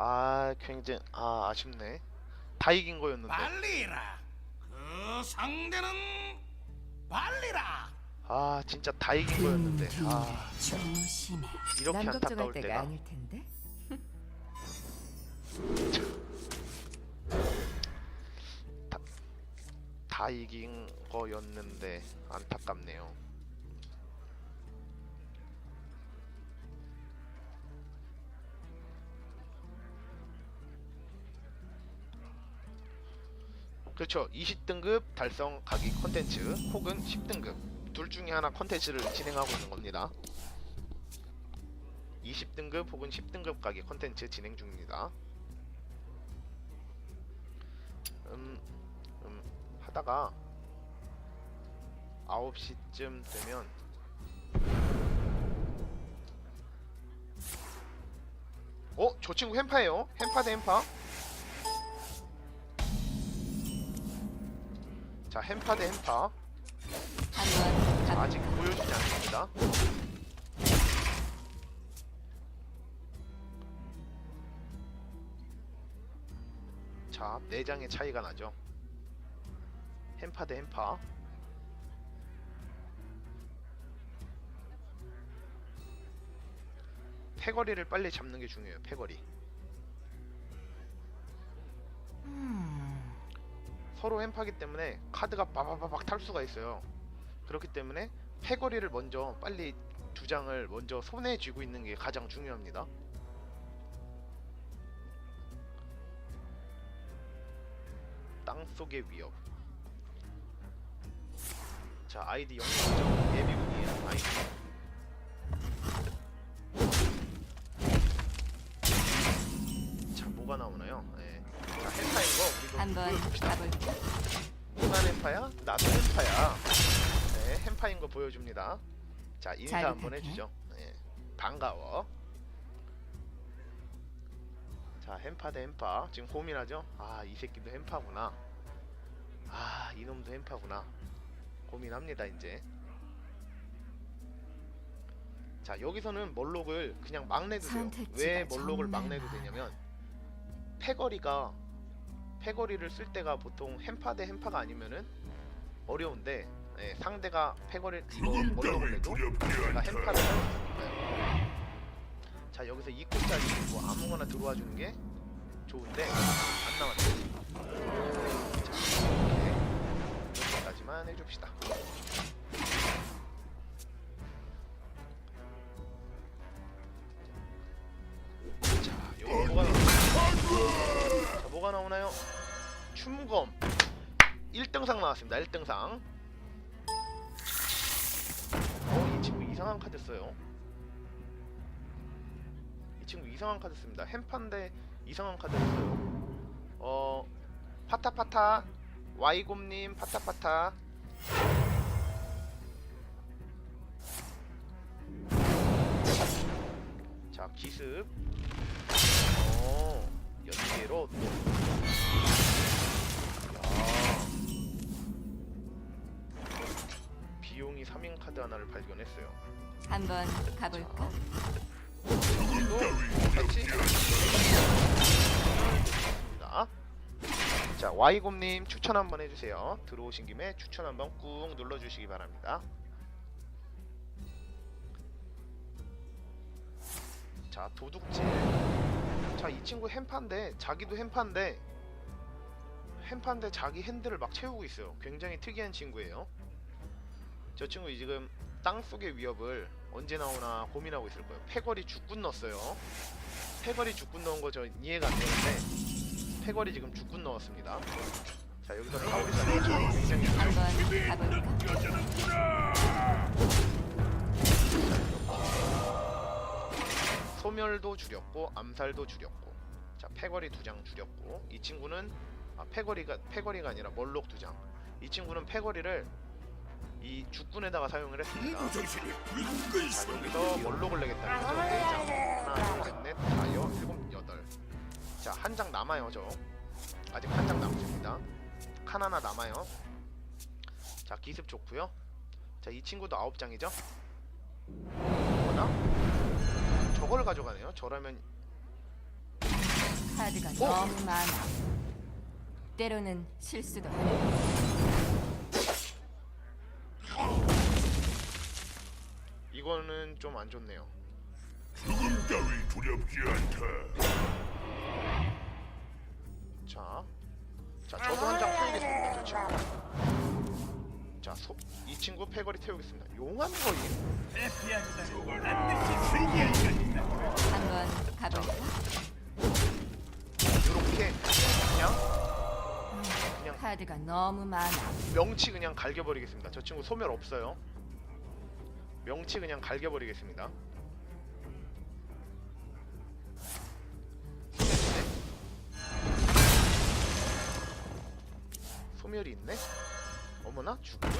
아 굉장히 아 아쉽네 다 이긴 거였는데 빨리라. 그 상대는 빨리라. 아 진짜 다 이긴 거였는데 아 조심해. 이렇게 난 안타까울 때가 때가. 아닐 텐데. 다 이긴 거였는데 안타깝네요. 그렇죠. 20등급 달성 가기 컨텐츠 혹은 10등급 둘 중에 하나 컨텐츠를 진행하고 있는 겁니다. 20등급 혹은 10등급 가기 컨텐츠 진행 중입니다. 음, 음, 하다가 9시쯤 되면 어? 저 친구 햄파예요? 햄파 대 햄파? 자 햄파 대 햄파? 아직 보여주지 않습니다. 자 내장의 차이가 나죠. 햄파 대 햄파. 패거리를 빨리 잡는 게 중요해요 패거리 서로 햄파기 때문에 카드가 빠바바박 탈 수가 있어요 그렇기 때문에 패거리를 먼저 빨리 두 장을 먼저 손에 쥐고 있는 게 가장 중요합니다 땅속의 위협 자 아이디 영점 예비군이에요 아이디 자 뭐가 나오나요? 네. 한번 가볼까? 누가 햄파야? 나도 햄파야 네 햄파인 거 보여줍니다 자 인사 잘 한번 부탁해. 해주죠 네 반가워 자 햄파 대 햄파 지금 고민하죠? 아 이 새끼도 햄파구나 아 이놈도 햄파구나 고민합니다 이제 자 여기서는 멀록을 그냥 막 내도 돼요 선택지가 왜 멀록을 막 정말 내도 많아. 되냐면 패거리가 패거리를 쓸 때가 보통 햄파 대 햄파가 아니면은 어려운데 예, 상대가 패거리 멀록을 내도 제가 햄파를 할수 있어요 자 여기서 2코짜리 뭐 아무거나 들어와 주는 게 좋은데 안 나왔네 자 여기까지만 해줍시다 자 여기 뭐가 나오나요? 자 뭐가 나오나요? 춤검 1등상 나왔습니다 1등상 어, 이 친구 이상한 카드 써요. 이 친구 이상한 카드 씁니다. 햄판데 이상한 카드를 써요. 어, 파타파타, 와이곰님, 파타파타. 자, 기습. 어, 연계로 또. 야. 비용이 3인 카드 하나를 발견했어요. 한번 가볼까? 또 같이 좋습니다. 자 와이곰님 추천 한번 해주세요. 들어오신 김에 추천 한번 꾹 눌러주시기 바랍니다. 자 도둑질. 자 이 친구 햄파인데 자기도 햄파인데 햄파인데 자기 핸들을 막 채우고 있어요. 굉장히 특이한 친구예요. 저 친구 지금 땅 속의 위협을 언제 나오나 고민하고 있을 거예요. 패거리 죽군 넣었어요. 패거리 죽군 넣은 거 저 이해가 안 되는데 패거리 지금 죽군 넣었습니다. 자 여기서 가오리사는 굉장히? 소멸도 줄였고 암살도 줄였고 자 패거리 두 장 줄였고 이 친구는 아, 패거리가 패거리가 아니라 멀록 두 장. 이 친구는 패거리를 이 죽군에다가 사용을 했습니다. 자 여기서 멀록을 내겠다는 거죠. 네 장. 하나, 둘, 셋, 넷, 다여, 일곱, 여덟. 자 한 장 남아요 저. 아직 한 장 남습니다. 칸 하나 남아요. 자 기습 좋고요. 자 이 친구도 아홉 장이죠. 뭐나? 저걸 가져가네요. 저라면 카드가 어? 너무 많아. 때로는 실수도 하는. 이거는 좀 안 좋네요. 죽음 따위 두렵지 않다. 자, 자 저도 한 장 태우겠습니다. 저 친구. 자, 소, 이 친구 패거리 태우겠습니다. 용암 거인. 저걸 반드시 승리할 것이다. 한번 가볼까? 카드가 너무 많아. 명치 그냥 갈겨버리겠습니다. 저 친구 소멸 없어요. 명치 그냥 갈겨버리겠습니다. 소멸이 있네? 어머나 죽군.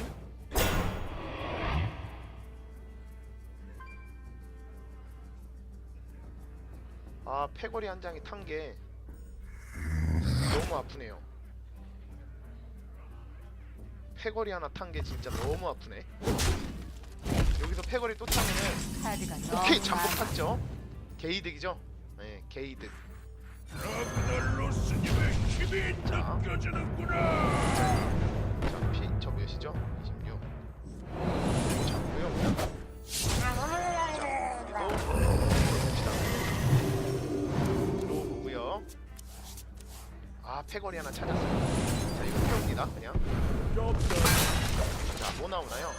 아 패거리 한 장이 탄 게 너무 아프네요. 패거리 하나 탄 게 진짜 너무 아프네. 여기서 패거리 또 타면은 오케이 잠복. 탔죠. 게이득이죠. 네, 게이득. 느껴지는구나. 자, 피, 저 몇이죠? 아, 패거리 하나 찾았어요. 자, 이거 태웁니다. 그냥. 자, 뭐 나오나요?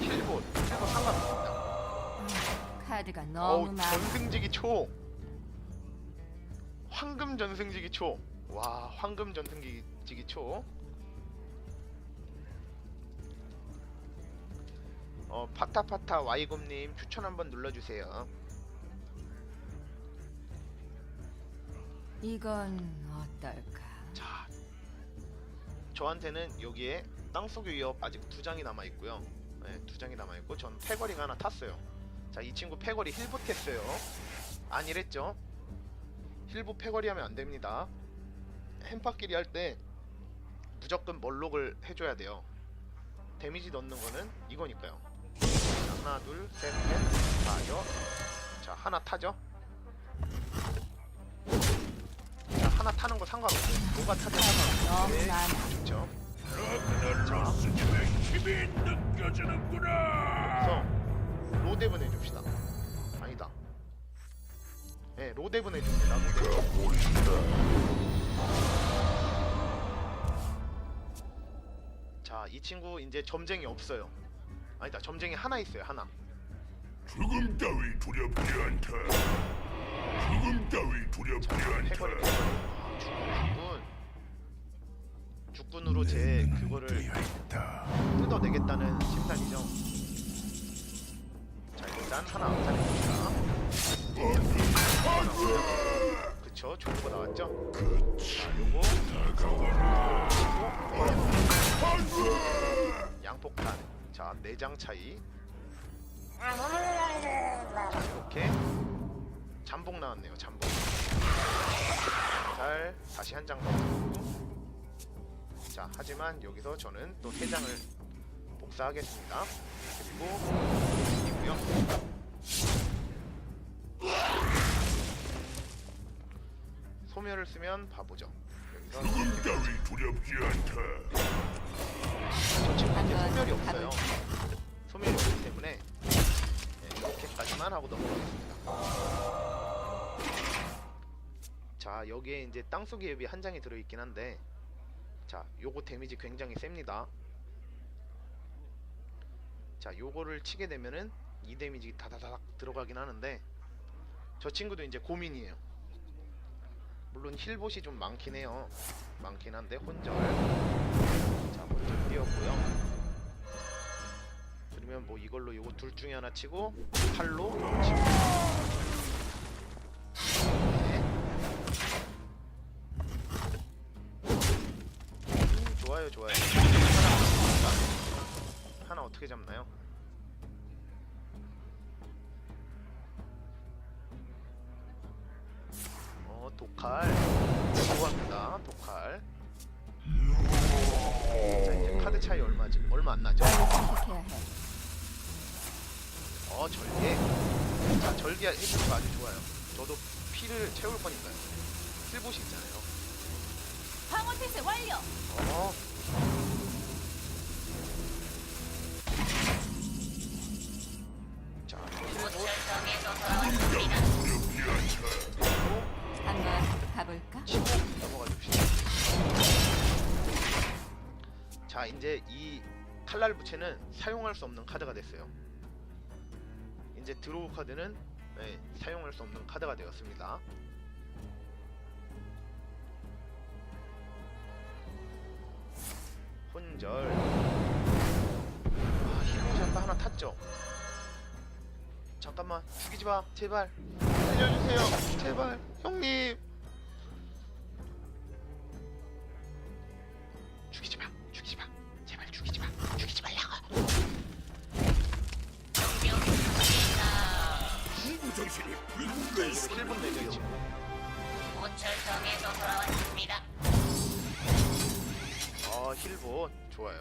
힐봇. 힐봇 상관없습니다. 카드가 너무 어우, 많아. 전승지기 초. 황금 전승지기 초. 와, 황금 전승지기 초. 어, 파타파타 와이곰님 추천 한번 눌러주세요. 이건 어떨까? 자, 저한테는 여기에 땅속의 위협 아직 두 장이 남아 있고요. 네, 두 장이 남아 있고 전 패거리가 하나 탔어요. 자, 이 친구 패거리 힐보 했어요. 아니랬죠? 힐보 패거리 하면 안 됩니다. 햄파끼리 할 때 무조건 멀록을 해줘야 돼요. 데미지 넣는 거는 이거니까요. 자, 하나, 둘, 셋, 넷, 다, 여. 자, 하나 타죠? 하나 타는 거 상관없어요. 뭐가 타든. 많아. 네, 힘이 느껴지는구나. 그래서 로데븐 해줍시다. 아니다. 네, 로데븐 해줍니다. 로데븐. 자, 이 친구 이제 점쟁이 없어요. 아니다, 점쟁이 하나 있어요. 하나. 죽음 따위 두렵지 않다. 죽음 따위 두렵지 자, 않다. 죽군, 죽군. 죽군으로 제 그거를 있다. 뜯어내겠다는 심산이죠. 자 일단 하나 암살해봅시다. 그쵸 좋은 거 나왔죠? 자 요거 치고 양폭탄 자 4장 차이 자 이렇게 잠복 나왔네요 잠복. 잘 다시 한 장 자 하지만 여기서 저는 또 3장을 복사하겠습니다. 그리고 이고요. 소멸을 쓰면 바보죠. 여기서 죽음 따위 두렵지 않다. 저 친구 이제 한번 소멸이 없어요? 소멸이 없기 때문에 네, 이렇게까지만 하고 넘어가겠습니다 자 여기에 이제 땅속의 앱이 한 장이 들어있긴 한데 자 요거 데미지 굉장히 셉니다. 자 요거를 치게 되면은 이 데미지 다다닥 들어가긴 하는데 저 친구도 이제 고민이에요. 물론 힐봇이 좀 많긴 해요. 많긴 한데 혼절 자 혼절 띄웠고요. 그러면 뭐 이걸로 요거 둘 중에 하나 치고 팔로 치고 좋아요 하나 어떻게 잡나? 하나 어떻게 잡나요? 어 독칼 좋아합니다 독칼 자 이제 카드 차이 얼마지? 얼마 안 나죠? 어 절개 자 절개 해주는 거 아주 좋아요 저도 피를 채울 거니까요 킬봇이 있잖아요. 방어 태세 완료. 어. 이제 이 칼날 부채는 사용할 수 없는 카드가 됐어요. 이제 드로우 카드는 네, 사용할 수 없는 카드가 되었습니다. 혼절. 아, 잠깐 하나 탔죠. 잠깐만 죽이지 마, 제발 살려주세요, 제발 형님. 공부 정신이 자, 불끈 이거 킬분 내죠 이 친구. 오철성에서 돌아왔습니다. 아 힐본 좋아요.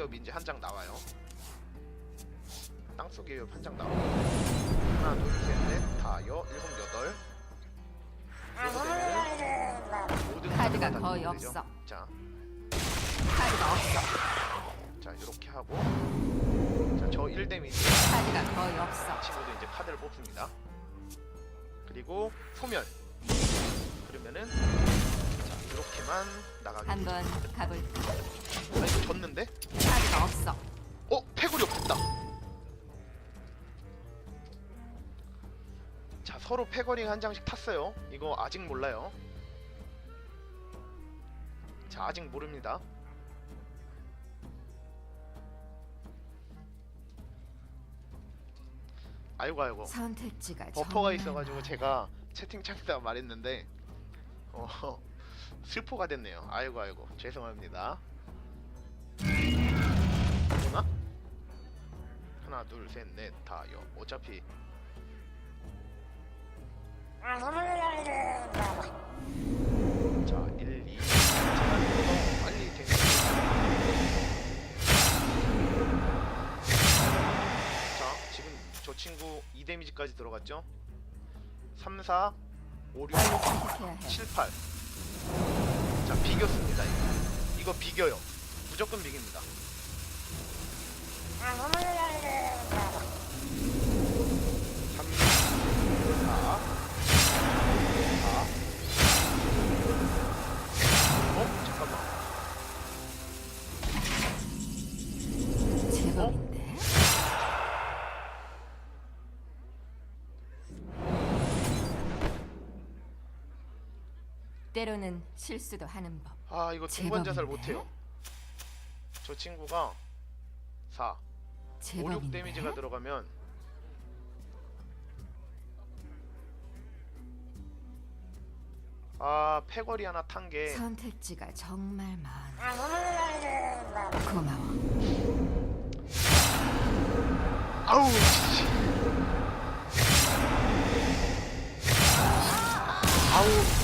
자 땅속의 엽 이제 한장 나와요. 땅속의 엽한 장 나와요. 하나 둘 셋 넷 다 여 일곱 여덟 이렇게 되면은 모든 카드가 다 거의. 없어. 자, 카드가 없어. 자 이렇게 하고 자 저 1데미지 카드가 거의 없어. 친구도 이제 카드를 뽑습니다. 그리고 소멸 그러면은 자 이렇게만 나가게 한번 가볼까? 아 이거 졌는데? 카드가 없어. 어? 패골이 없었다 자 서로 패거리 한 장씩 탔어요 이거 아직 몰라요 자 아직 모릅니다 아이고 아이고 선택지가 버퍼가 정말 있어가지고 많아. 제가 채팅 창에다 말했는데 어 슬퍼가 됐네요. 아이고 아이고. 죄송합니다. 되나? 하나 둘 셋 넷 다 여. 어차피. 자 1, 2 제가 빨리 되는 자 지금 저 친구 2 데미지까지 들어갔죠? 3, 4 5, 6 빨리 선택해야 해. 7, 8. 자, 비겼습니다. 이거. 이거 비겨요. 무조건 비깁니다. 때로는 실수도 하는 법. 아, 이거 중간 자살 제법인데? 못해요. 저 친구가 4, 5, 6 제법인데. 데미지가 들어가면 아, 패거리 하나 탄 게 선택지가 정말 많아. 고마워. 아우 씨. 아우